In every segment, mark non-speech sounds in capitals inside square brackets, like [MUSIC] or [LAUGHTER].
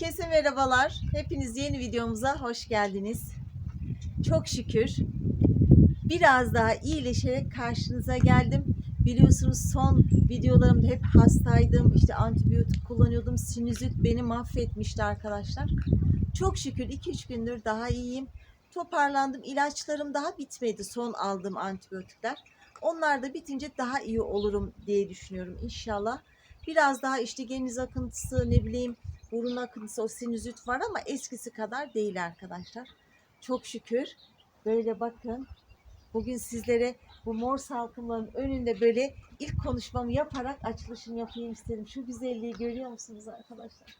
Herkese merhabalar. Hepiniz yeni videomuza hoş geldiniz. Çok şükür biraz daha iyileşerek karşınıza geldim. Biliyorsunuz son videolarımda hep hastaydım. İşte antibiyotik kullanıyordum. Sinüzit beni mahvetmişti arkadaşlar. Çok şükür 2-3 gündür daha iyiyim. Toparlandım. İlaçlarım daha bitmedi. Son aldığım antibiyotikler. Onlar da bitince daha iyi olurum diye düşünüyorum inşallah. Biraz daha işte geniz akıntısı ne bileyim burun akıntısı o sinüzit var ama eskisi kadar değil arkadaşlar. Çok şükür. Böyle bakın. Bugün sizlere bu mor salkımların önünde böyle ilk konuşmamı yaparak açılışımı yapayım istedim. Şu güzelliği görüyor musunuz arkadaşlar?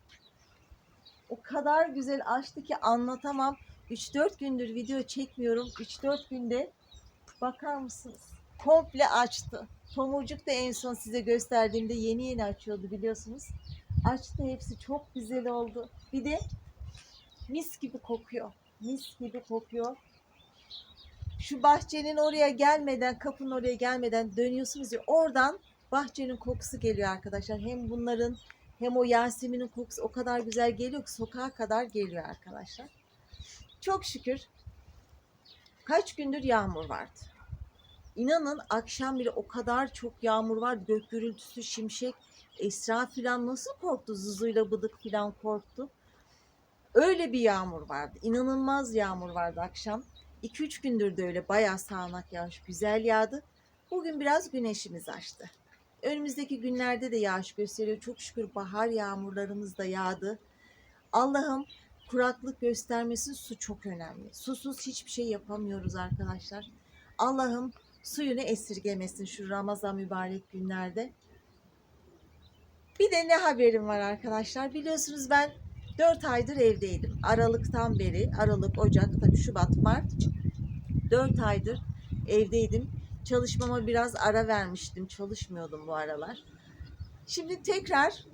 O kadar güzel açtı ki anlatamam. 3-4 gündür video çekmiyorum. 3-4 günde bakar mısınız? Komple açtı. Tomurcuk da en son size gösterdiğimde yeni yeni açıyordu biliyorsunuz. Açtı hepsi çok güzel oldu. Bir de mis gibi kokuyor. Mis gibi kokuyor. Şu bahçenin oraya gelmeden, kapının oraya gelmeden dönüyorsunuz ya oradan bahçenin kokusu geliyor arkadaşlar. Hem bunların hem o Yasemin'in kokusu o kadar güzel geliyor ki sokağa kadar geliyor arkadaşlar. Çok şükür kaç gündür yağmur vardı. İnanın akşam bile o kadar çok yağmur var. Gök gürültüsü, şimşek. Esra filan nasıl korktu? Zuzuyla bıdık filan korktu. Öyle bir yağmur vardı. İnanılmaz yağmur vardı akşam. 2-3 gündür de öyle bayağı sağanak yağış güzel yağdı. Bugün biraz güneşimiz açtı. Önümüzdeki günlerde de yağış gösteriyor. Çok şükür bahar yağmurlarımız da yağdı. Allah'ım kuraklık göstermesin su çok önemli. Susuz hiçbir şey yapamıyoruz arkadaşlar. Allah'ım suyunu esirgemesin şu Ramazan mübarek günlerde. Bir de ne haberim var arkadaşlar? Biliyorsunuz ben 4 aydır evdeydim. Aralıktan beri, Aralık, Ocak, tabii Şubat, Mart 4 aydır evdeydim. Çalışmama biraz ara vermiştim. Çalışmıyordum bu aralar. Şimdi tekrar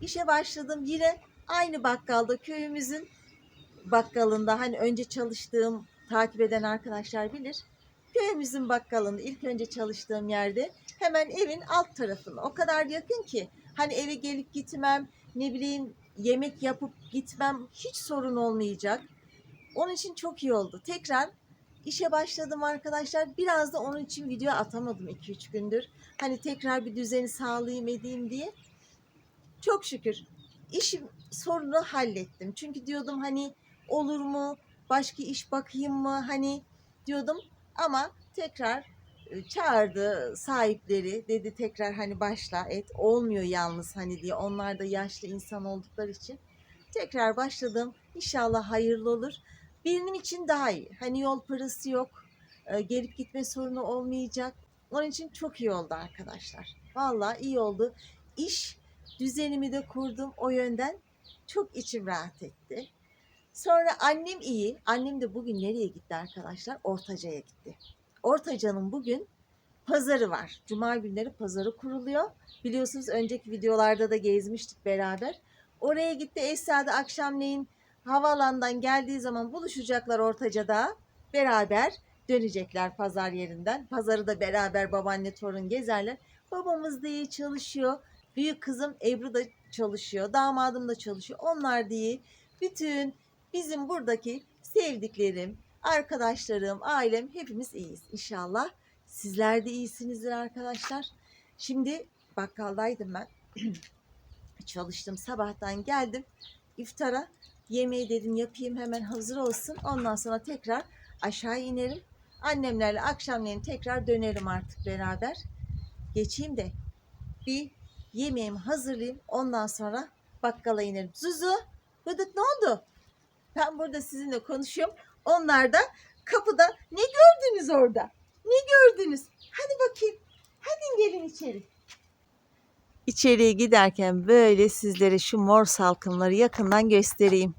işe başladım. Yine aynı bakkalda köyümüzün bakkalında hani önce çalıştığım takip eden arkadaşlar bilir. Köyümüzün bakkalında ilk önce çalıştığım yerde hemen evin alt tarafında. O kadar yakın ki hani eve gelip gitmem ne bileyim yemek yapıp gitmem hiç sorun olmayacak. Onun için çok iyi oldu. Tekrar işe başladım arkadaşlar. Biraz da onun için video atamadım 2-3 gündür. Hani tekrar bir düzeni sağlayayım edeyim diye. Çok şükür işim sorunu hallettim. Çünkü diyordum hani olur mu? Başka iş bakayım mı? Hani diyordum ama tekrar çağırdı sahipleri. Dedi tekrar hani başla et olmuyor yalnız hani diye. Onlar da yaşlı insan oldukları için tekrar başladım. İnşallah hayırlı olur. Benim için daha iyi. Hani yol parası yok. Gelip gitme sorunu olmayacak. Onun için çok iyi oldu arkadaşlar. Vallahi iyi oldu. İş düzenimi de kurdum. O yönden çok içim rahat etti. Sonra annem iyi. Annem de bugün nereye gitti arkadaşlar? Ortaca'ya gitti Ortaca'nın bugün pazarı var. Cuma günleri pazarı kuruluyor. Biliyorsunuz önceki videolarda da gezmiştik beraber. Oraya gitti Esra da akşamleyin havaalanından geldiği zaman buluşacaklar Ortaca'da. Beraber dönecekler pazar yerinden. Pazarı da beraber babaanne torun gezerler. Babamız da iyi çalışıyor. Büyük kızım Ebru da çalışıyor. Damadım da çalışıyor. Onlar da iyi. Bütün bizim buradaki sevdiklerim, arkadaşlarım, ailem hepimiz iyiyiz inşallah. Sizler de iyisinizdir arkadaşlar. Şimdi bakkaldaydım ben. [CLEARS THROAT] Çalıştım sabahtan geldim. İftara yemeği dedim yapayım hemen hazır olsun. Ondan sonra tekrar aşağı inerim. Annemlerle akşamleyin tekrar dönerim artık beraber. Geçeyim de bir yemeğimi hazırlayayım. Ondan sonra bakkala inerim. Zuzu, Bıdık ne oldu? Ben burada sizinle konuşuyorum. Onlar da kapıda ne gördünüz orada? Ne gördünüz? Hadi bakayım. Hadi gelin içeri. İçeriye giderken böyle sizlere şu mor salkımları yakından göstereyim.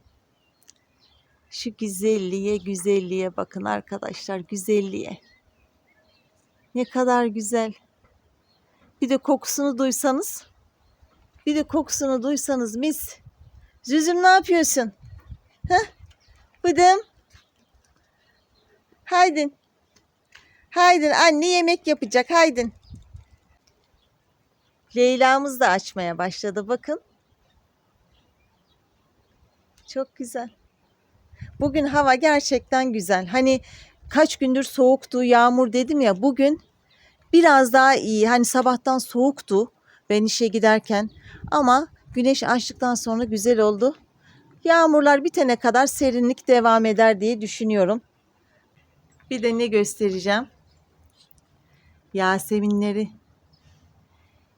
Şu güzelliğe güzelliğe bakın arkadaşlar güzelliğe. Ne kadar güzel. Bir de kokusunu duysanız. Bir de kokusunu duysanız mis. Züzüm ne yapıyorsun? Heh? Bıdım. Haydin. Haydin anne yemek yapacak haydin. Leyla'mız da açmaya başladı bakın. Çok güzel. Bugün hava gerçekten güzel. Hani kaç gündür soğuktu, yağmur dedim ya. Bugün biraz daha iyi. Hani sabahtan soğuktu ben işe giderken. Ama güneş açtıktan sonra güzel oldu. Yağmurlar bitene kadar serinlik devam eder diye düşünüyorum. Bir de ne göstereceğim? Yaseminleri.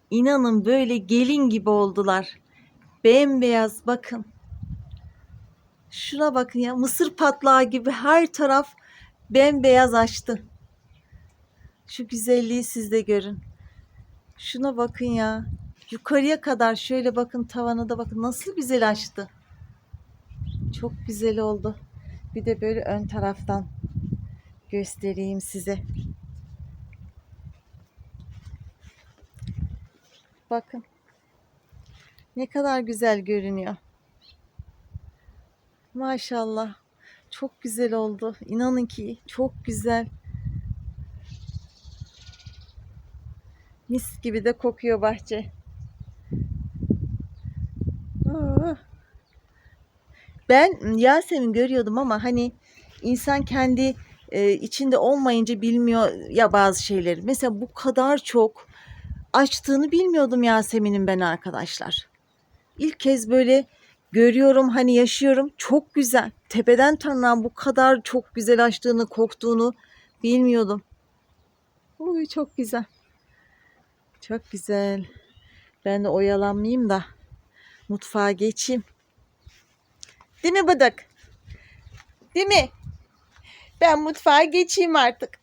İnanın böyle gelin gibi oldular. Bembeyaz bakın. Şuna bakın ya mısır patlağı gibi her taraf bembeyaz açtı. Şu güzelliği siz de görün. Şuna bakın ya. Yukarıya kadar şöyle bakın tavana da bakın nasıl güzel açtı. Çok güzel oldu. Bir de böyle ön taraftan göstereyim size. Bakın. Ne kadar güzel görünüyor. Maşallah. Çok güzel oldu. İnanın ki çok güzel. Mis gibi de kokuyor bahçe. Ben Yasemin görüyordum ama hani insan kendi e, içinde olmayınca bilmiyor ya bazı şeyleri. Mesela bu kadar çok açtığını bilmiyordum Yasemin'in ben arkadaşlar. İlk kez böyle görüyorum hani yaşıyorum çok güzel. Tepeden tırnağa bu kadar çok güzel açtığını koktuğunu bilmiyordum. Uy çok güzel. Çok güzel. Ben de oyalanmayayım da mutfağa geçeyim. Değil mi Bıdık? Değil mi? Ben mutfağa geçeyim artık.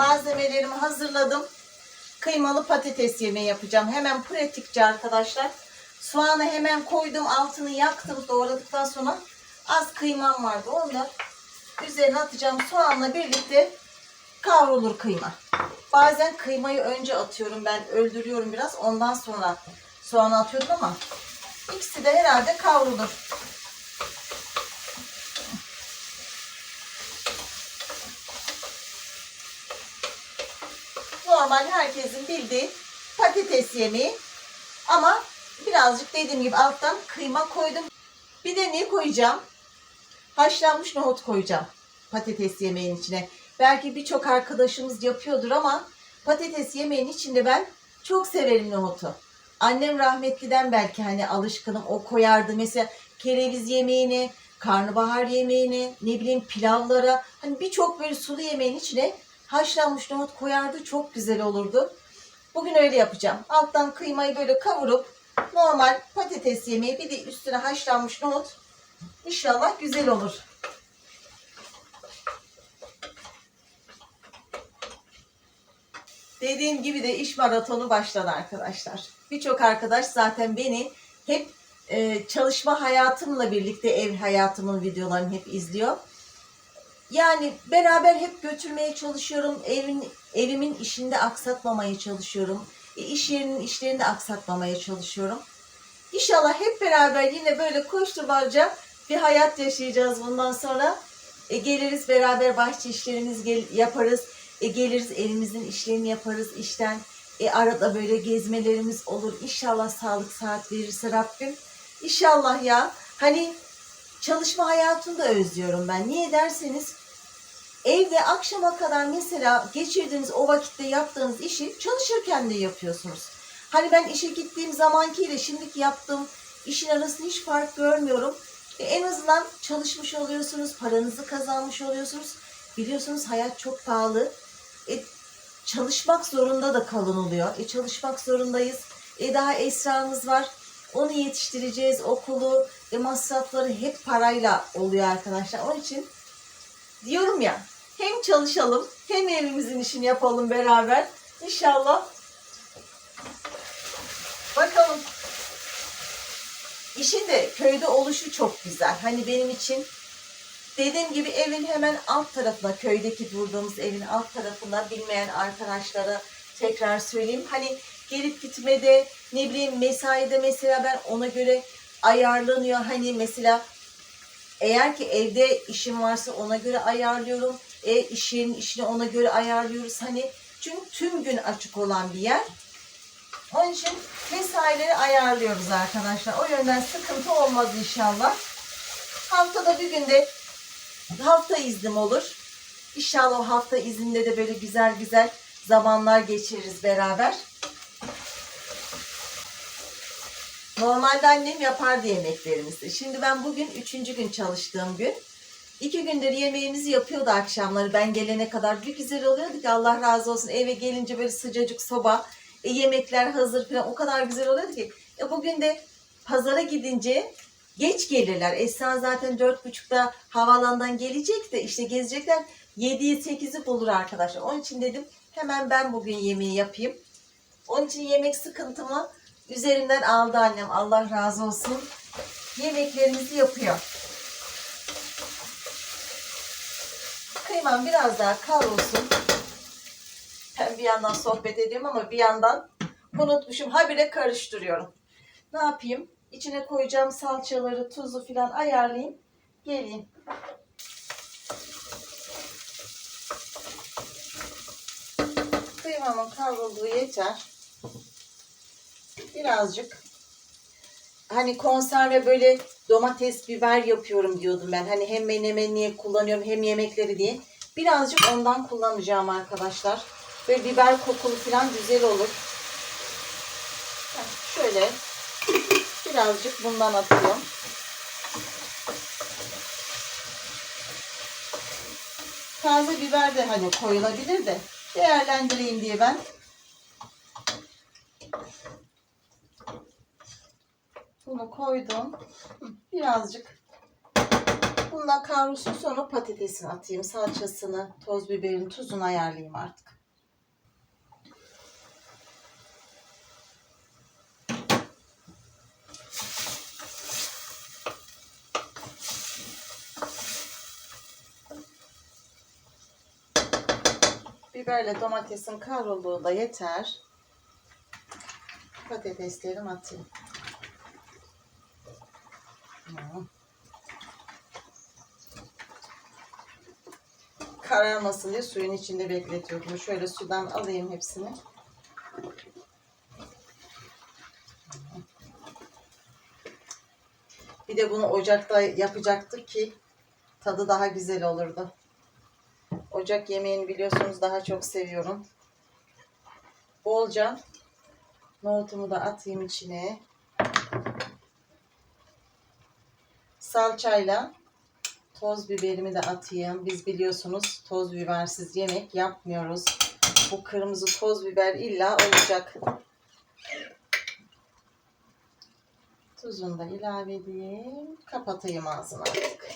Malzemelerimi hazırladım. Kıymalı patates yemeği yapacağım. Hemen pratikçe arkadaşlar. Soğanı hemen koydum. Altını yaktım doğradıktan sonra. Az kıymam vardı. Onu da üzerine atacağım. Soğanla birlikte kavrulur kıyma. Bazen kıymayı önce atıyorum. Ben öldürüyorum biraz. Ondan sonra soğanı atıyorum ama ikisi de herhalde kavrulur. Normal herkesin bildiği patates yemeği. Ama birazcık dediğim gibi alttan kıyma koydum. Bir de ne koyacağım? Haşlanmış nohut koyacağım patates yemeğin içine. Belki birçok arkadaşımız yapıyordur ama patates yemeğin içinde ben çok severim nohutu. annem rahmetliden belki hani alışkınım o koyardı mesela kereviz yemeğini, karnabahar yemeğini, ne bileyim pilavlara hani birçok böyle sulu yemeğin içine haşlanmış nohut koyardı çok güzel olurdu. Bugün öyle yapacağım. Alttan kıymayı böyle kavurup normal patates yemeği bir de üstüne haşlanmış nohut İnşallah güzel olur. Dediğim gibi de iş maratonu başladı arkadaşlar. Birçok arkadaş zaten beni hep e, çalışma hayatımla birlikte ev hayatımın videolarını hep izliyor. Yani beraber hep götürmeye çalışıyorum. Evin evimin işinde aksatmamaya çalışıyorum. E, iş yerinin işlerini de aksatmamaya çalışıyorum. İnşallah hep beraber yine böyle koşturmaca bir hayat yaşayacağız bundan sonra. E, geliriz beraber bahçe işlerimiz gel- yaparız. E, geliriz evimizin işlerini yaparız işten. E, arada böyle gezmelerimiz olur. İnşallah sağlık saat verirse Rabbim. İnşallah ya. Hani çalışma hayatını da özlüyorum ben. Niye derseniz evde akşama kadar mesela geçirdiğiniz o vakitte yaptığınız işi çalışırken de yapıyorsunuz. Hani ben işe gittiğim zamankiyle şimdiki yaptığım işin arasında hiç fark görmüyorum. E, en azından çalışmış oluyorsunuz, paranızı kazanmış oluyorsunuz. Biliyorsunuz hayat çok pahalı. E, çalışmak zorunda da kalın oluyor. E, çalışmak zorundayız. E, daha Esra'mız var. Onu yetiştireceğiz, okulu, e, masrafları hep parayla oluyor arkadaşlar. Onun için diyorum ya hem çalışalım hem evimizin işini yapalım beraber. İnşallah. Bakalım. İşin de köyde oluşu çok güzel. Hani benim için dediğim gibi evin hemen alt tarafına, köydeki durduğumuz evin alt tarafında bilmeyen arkadaşlara tekrar söyleyeyim. Hani gelip gitmede ne bileyim mesaide mesela ben ona göre ayarlanıyor. Hani mesela eğer ki evde işim varsa ona göre ayarlıyorum. E, iş yerinin işini ona göre ayarlıyoruz. Hani çünkü tüm gün açık olan bir yer. Onun için mesaileri ayarlıyoruz arkadaşlar. O yönden sıkıntı olmaz inşallah. Haftada bir günde hafta iznim olur. İnşallah o hafta izinde de böyle güzel güzel zamanlar geçiririz beraber. Normalde annem yapardı yemeklerimizi. Şimdi ben bugün üçüncü gün çalıştığım gün. İki gündür yemeğimizi yapıyordu akşamları. Ben gelene kadar bir güzel oluyordu ki Allah razı olsun. Eve gelince böyle sıcacık soba, e, yemekler hazır falan o kadar güzel oluyordu ki. E, bugün de pazara gidince geç gelirler. Esra zaten dört buçukta havalandan gelecek de işte gezecekler. 7'yi 8'i bulur arkadaşlar. Onun için dedim hemen ben bugün yemeği yapayım. Onun için yemek sıkıntımı üzerimden aldı annem. Allah razı olsun. Yemeklerimizi yapıyor. Kıymam biraz daha kavrulsun. Ben bir yandan sohbet ediyorum ama bir yandan unutmuşum. Habire karıştırıyorum. Ne yapayım? İçine koyacağım salçaları, tuzu filan ayarlayayım. Geleyim. Kıymamın kavrulduğu yeter. Birazcık hani konserve böyle domates, biber yapıyorum diyordum ben. Hani hem menemeniye kullanıyorum hem yemekleri diye. Birazcık ondan kullanacağım arkadaşlar. Böyle biber kokulu falan güzel olur. Şöyle birazcık bundan atıyorum. Taze biber de hani koyulabilir de değerlendireyim diye ben Bunu koydum. Birazcık bundan kavrulsun sonra patatesini atayım. Salçasını, toz biberini, tuzunu ayarlayayım artık. Biberle domatesin kavrulduğu da yeter. Patateslerimi atayım. Kararmasın diye suyun içinde bekletiyordum. Şöyle sudan alayım hepsini. Bir de bunu ocakta yapacaktık ki tadı daha güzel olurdu. Ocak yemeğini biliyorsunuz daha çok seviyorum. Bolca Nohutumu da atayım içine. Salçayla toz biberimi de atayım. Biz biliyorsunuz toz bibersiz yemek yapmıyoruz. Bu kırmızı toz biber illa olacak. Tuzunu da ilave edeyim. Kapatayım ağzını artık.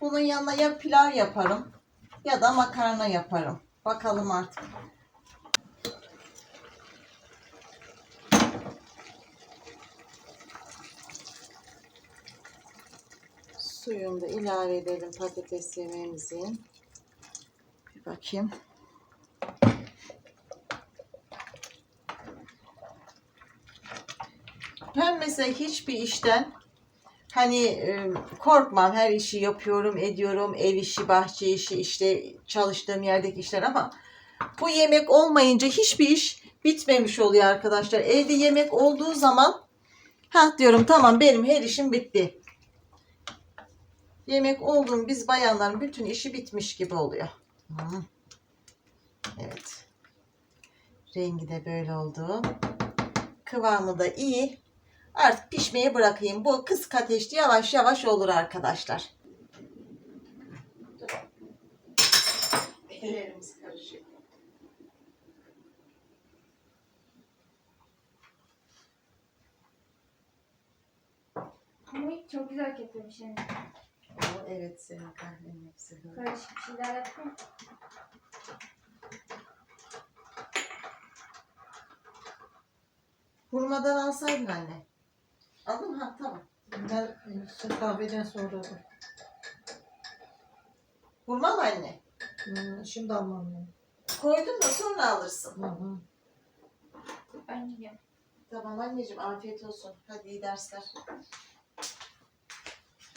Bunun yanına ya pilav yaparım ya da makarna yaparım. Bakalım artık. Suyunu da ilave edelim patates yemeğimizin. Bir bakayım. Ben mesela hiçbir işten hani e, korkmam her işi yapıyorum ediyorum ev işi bahçe işi işte çalıştığım yerdeki işler ama bu yemek olmayınca hiçbir iş bitmemiş oluyor arkadaşlar. Evde yemek olduğu zaman ha diyorum tamam benim her işim bitti. Yemek olduğum biz bayanların bütün işi bitmiş gibi oluyor. Hı. Evet. Rengi de böyle oldu. Kıvamı da iyi. Artık pişmeye bırakayım. Bu kısık ateşte yavaş yavaş olur arkadaşlar. Ellerimiz karışıyor. Ama çok güzel yani. Oo, evet senin kahvenin hepsi. Karışık bir şeyler yaptım. Hurmadan alsaydın anne. Aldın mı? Ha tamam. Ben su kahveden sonra Hurma mı anne? hmm, şimdi almam lazım. Koydum da sonra alırsın. Hı hı. Ben gidiyorum. Tamam anneciğim afiyet olsun. Hadi iyi dersler.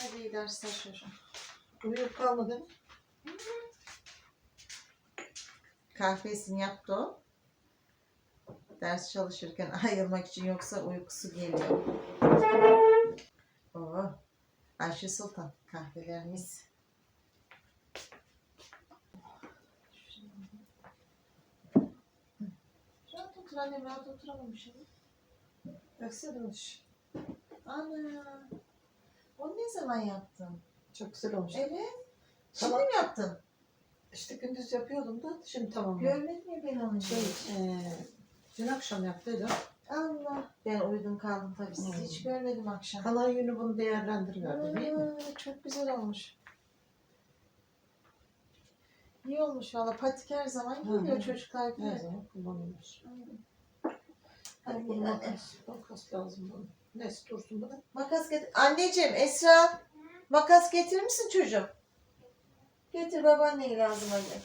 Hadi iyi dersler çocuğum. Uyuyup kalmadı mı? Kahvesini yaptı o. Ders çalışırken [LAUGHS] ayırmak için yoksa uykusu geliyor. Oo. Ayşe Sultan kahvelerimiz. Rahat otur annem rahat oturamamışım. Baksana olmuş. Ana. Ne zaman yaptın? Çok güzel olmuş. Evet. Şimdi Tamam. mi yaptın? İşte gündüz yapıyordum da şimdi tamam. Görmedin mi ben onu? Şey, eee dün akşam yaptıydım. Allah. Ben uyudum kaldım tabii. Sizi Hmm. hiç görmedim akşam. Kalan günü bunu değerlendiriverdim değil mi? Aa, Çok güzel olmuş. İyi olmuş valla. Patik her zaman Hı geliyor hı. çocuklar. Her zaman kullanılır. Hadi Hadi bunu gel anne. makas, makas lazım bana. Neyse dursun bana. Makas getir. Anneciğim Esra makas getirir misin çocuğum? Getir babaanneye lazım anne.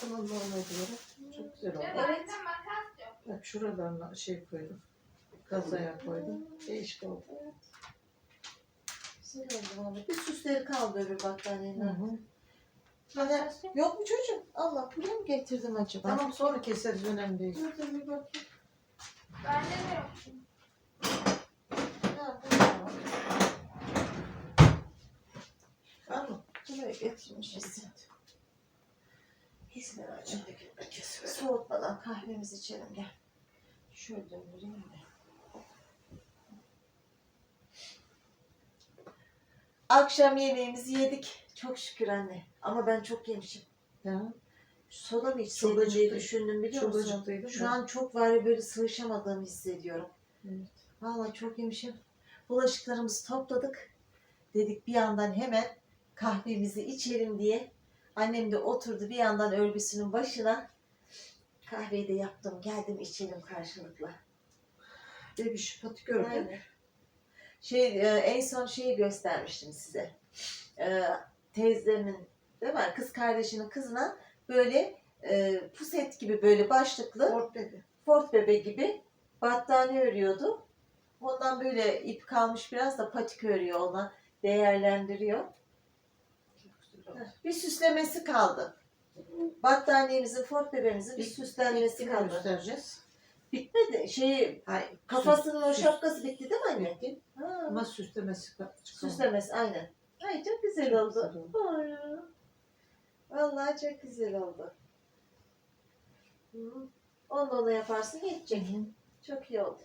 Kanallarına diyorum. Çok güzel oldu. Evet. Bak şuralarına şey koydum. Kazaya koydum. Değişik oldu. Güzel oldu valla. Bir süsleri kaldı öbür battaniyenin. Hı altında. hı. Hani yok mu çocuğum? Allah buraya mı getirdim acaba? Tamam sonra keseriz önemli değil. Dur dur bir bakayım. Bende de yok. Ha, tamam. Tamam. Buraya getirmişiz. İçindeki kesiver. Soğutmadan kahvemizi içelim gel. Şöyle döndüreyim de. Akşam yemeğimizi yedik. Çok şükür anne. Ama ben çok yemişim. Ya. Soda mı içseydim diye düşündüm biliyor Çok musun? Şu an çok var ya böyle sığışamadığımı hissediyorum. Evet. Vallahi çok yemişim. Bulaşıklarımızı topladık. Dedik bir yandan hemen kahvemizi içelim diye. Annem de oturdu bir yandan örgüsünün başına. Kahveyi de yaptım. Geldim içelim karşılıklı. Bebiş pati gördün. Aynen. Şey, e, en son şeyi göstermiştim size. E, teyzemin, değil mi? Kız kardeşinin kızına böyle e, puset gibi böyle başlıklı Ford bebe. Ford bebe gibi battaniye örüyordu. Ondan böyle ip kalmış biraz da patik örüyor ona. Değerlendiriyor. Bir süslemesi kaldı. Battaniyemizin, Ford bebemizin bir süslenmesi kaldı. göstereceğiz? Bitmedi. Şey, Hayır. kafasının o süs- şapkası bitti değil mi anne? Bitti. Ha. Ama süslemesi çıkamadı. Süslemesi aynen. Ay çok güzel Çok oldu. güzel oldu. Ay. Vallahi çok güzel oldu. Hı. Onu da ona yaparsın geçecek. Çok iyi oldu.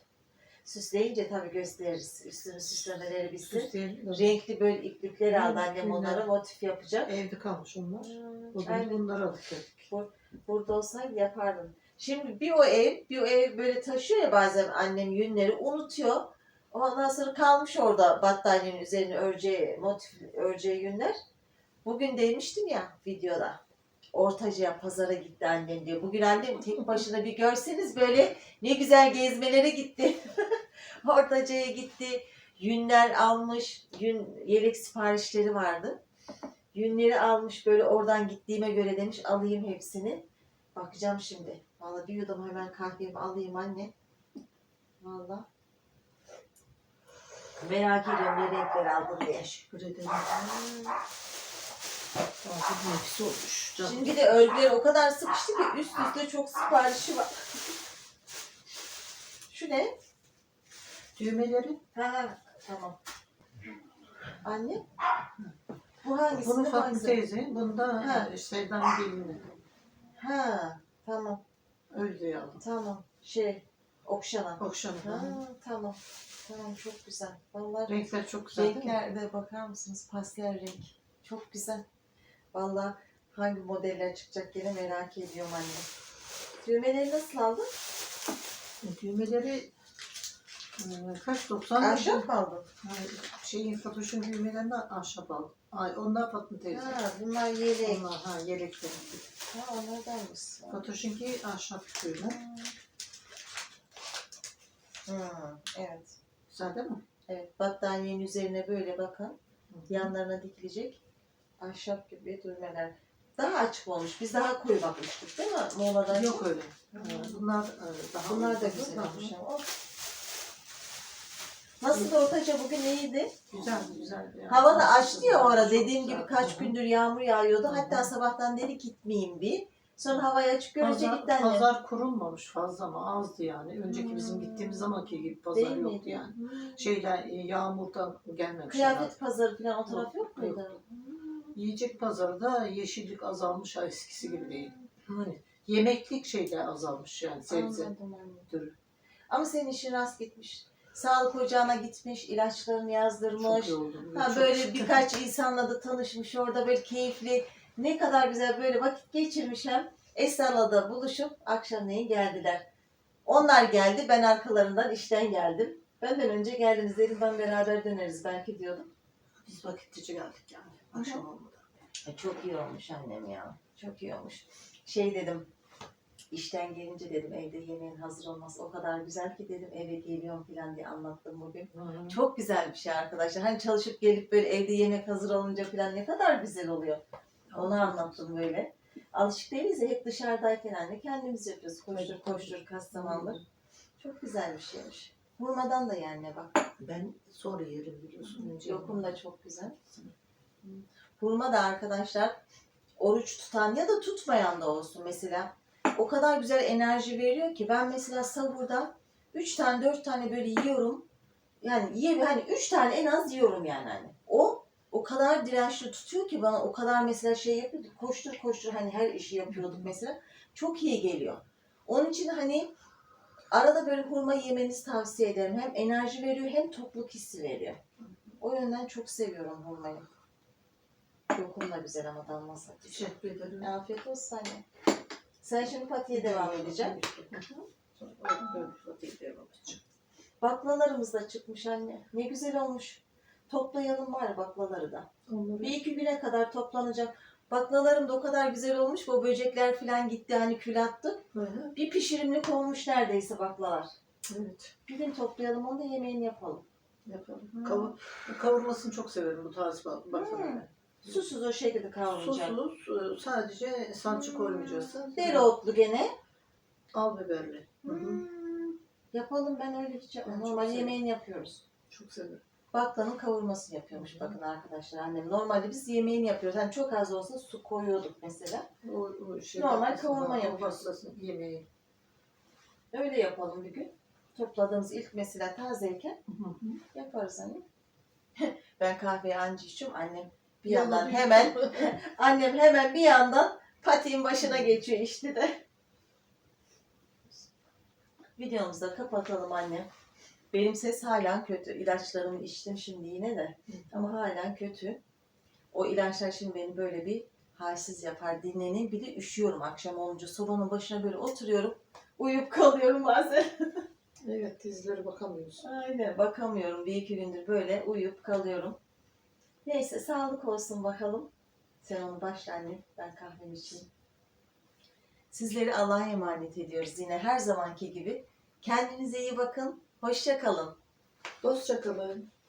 Süsleyince tabii gösteririz. Üstünü süslemeleri bitsin. Süsleyelim. Renkli böyle iplikler aldı annem onlara motif yapacak. Evde kalmış onlar. Hmm, Bugün aynen. bunları alıp geldik. Burada olsaydı yapardım. Şimdi bir o ev, bir o ev böyle taşıyor ya bazen annem yünleri unutuyor. Ondan sonra kalmış orada battaniyenin üzerine öreceği, motif öreceği yünler. Bugün demiştim ya videoda. Ortacıya pazara gitti annem diyor. Bugün annem tek başına bir görseniz böyle ne güzel gezmelere gitti. [LAUGHS] Ortacıya gitti. Yünler almış. Yün yelek siparişleri vardı. Yünleri almış böyle oradan gittiğime göre demiş alayım hepsini. Bakacağım şimdi. Vallahi bir yudum hemen kahvemi alayım anne. Vallahi. Merak ediyorum ne renkler aldın diye. Teşekkür ederim. Ağzı nefis olmuş. Canım. Şimdi de örgüleri o kadar sıkıştı ki üst üste çok siparişi var. [LAUGHS] Şu ne? Düğmeleri Ha, ha tamam. Anne? Bu hangisi? bunu bu Fatma teyze, bunda Ha. e, Sevda'nın gelini. Ha, tamam. Öyle aldım. Tamam. Şey, okşanan. Okşanı. Ha, tamam. Tamam çok güzel. Vallahi Renkler çok güzel değil mi? renklerde bakar mısınız? Pastel renk. Çok güzel. Vallahi hangi modeller çıkacak gene merak ediyorum anne. Düğmeleri nasıl aldın? Düğmeleri e, kaç 90 Ahşap mı aldın? Hayır, şeyin Fatoş'un düğmelerini ahşap aldım. Ay, onlar Fatma teyze. Ha, bunlar yelek. Onlar ha yelekleri. Ha, onlardanmış. Fatoş'unki ahşap düğme. Hmm, evet. Güzel değil mi? Evet. Battaniyenin üzerine böyle bakın. Yanlarına dikilecek. Ahşap gibi düğmeler. Daha açık olmuş. Biz daha koyu bakmıştık değil mi? Muğla'dan. Yok öyle. Ee, Bunlar e, daha Bunlar da güzel olmuş ama. Nasıl da ortaca bugün iyiydi? Güzel güzel. Yani. Hava da açtı ya o ara. Dediğim gibi kaç gündür yağmur yağıyordu. Hatta sabahtan dedi gitmeyeyim bir. Sonra havayı açık görünce Pazar, gitti pazar kurulmamış fazla ama azdı yani. Önceki bizim Hmm. gittiğimiz zamanki gibi pazar Değil yoktu miydi? yani. Hmm. Şeyler e, yağmurdan gelmemiş. Kıyafet pazarı falan o taraf yok Yok, muydu? yok. Yiyecek pazarda yeşillik azalmış ha, eskisi gibi değil. Hani yemeklik şeyler azalmış yani sebze Anladım, anladım. türü. Ama senin işin rast gitmiş. Sağlık ocağına gitmiş, ilaçlarını Çok yazdırmış. iyi oldu. Ha Çok böyle birkaç insanla da tanışmış orada böyle keyifli. Ne kadar güzel böyle vakit geçirmiş hem. Esra'la da buluşup akşamleyin geldiler. Onlar geldi, ben arkalarından işten geldim. Benden önce geldiniz dedim, ben beraber döneriz belki diyordum. Biz vakitlice geldik yani. Akşam. E, Çok iyi olmuş annem ya. Çok iyi olmuş. Şey dedim, işten gelince dedim evde yemeğin hazır olması o kadar güzel ki dedim eve geliyorum falan diye anlattım bugün. Hı. Çok güzel bir şey arkadaşlar. Hani çalışıp gelip böyle evde yemek hazır olunca falan ne kadar güzel oluyor. Onu anlattım böyle. Alışık değiliz ya hep dışarıdayken anne kendimiz yapıyoruz. Koştur koştur kas zamandır. Çok güzel bir şeymiş. Hurmadan da yenme bak. Ben sonra yerim biliyorsun. Lokum da çok güzel. Hurma da arkadaşlar oruç tutan ya da tutmayan da olsun mesela. O kadar güzel enerji veriyor ki ben mesela sahurda 3 tane 4 tane böyle yiyorum. Yani yiye hani 3 tane en az yiyorum yani hani. O o kadar dirençli tutuyor ki bana o kadar mesela şey yapıyor ki koştur koştur hani her işi yapıyorduk mesela. Çok iyi geliyor. Onun için hani arada böyle hurma yemenizi tavsiye ederim. Hem enerji veriyor hem tokluk hissi veriyor. O yönden çok seviyorum hurmayı. Lokum da güzel ama dalmazsa. Teşekkür ederim. Afiyet olsun anne. Sen şimdi patiye devam edeceksin. Baklalarımız da çıkmış anne. Ne güzel olmuş. Toplayalım var baklaları da. Bir iki güne kadar toplanacak. Baklalarım da o kadar güzel olmuş ki o böcekler falan gitti hani kül attı. Bir pişirimlik olmuş neredeyse baklalar. Evet. Bir gün toplayalım onu da yemeğini yapalım. Yapalım. Kavur, kavurmasını çok severim bu tarz bak. bak Hmm. Susuz o şekilde kavrulacak. Susuz e, sadece salça koymayacaksın. Dereotlu gene. Al biberli. Hı hı. Hmm. Yapalım ben öyle hiç yapmam. Ben çok Normal severim. yemeğini yapıyoruz. Çok severim. Baklanın kavurmasını yapıyormuş Hı bakın arkadaşlar annem. Normalde biz yemeğini yapıyoruz. Yani çok az olsa su koyuyorduk mesela. O, o şey Normal kavurma yapıyorsun. pastasını, yemeği. Öyle yapalım bir gün. Topladığımız ilk mesela tazeyken Hı hı. yaparız hani. [LAUGHS] ben kahveyi anca içiyorum. Annem bir yandan hemen [LAUGHS] annem hemen bir yandan patiğin başına geçiyor işte de. videomuzu da kapatalım annem. Benim ses hala kötü. İlaçlarımı içtim şimdi yine de. Ama hala kötü. O ilaçlar şimdi beni böyle bir halsiz yapar. Dinleneyim. Bir de üşüyorum akşam olunca. Sobanın başına böyle oturuyorum. Uyuyup kalıyorum bazen. [LAUGHS] Evet dizilere bakamıyorsun. Aynen bakamıyorum. Bir iki gündür böyle uyuyup kalıyorum. Neyse sağlık olsun bakalım. Sen onu başla anne. Ben kahvemi içeyim. Sizleri Allah'a emanet ediyoruz yine her zamanki gibi. Kendinize iyi bakın. Hoşça kalın. Dostça kalın.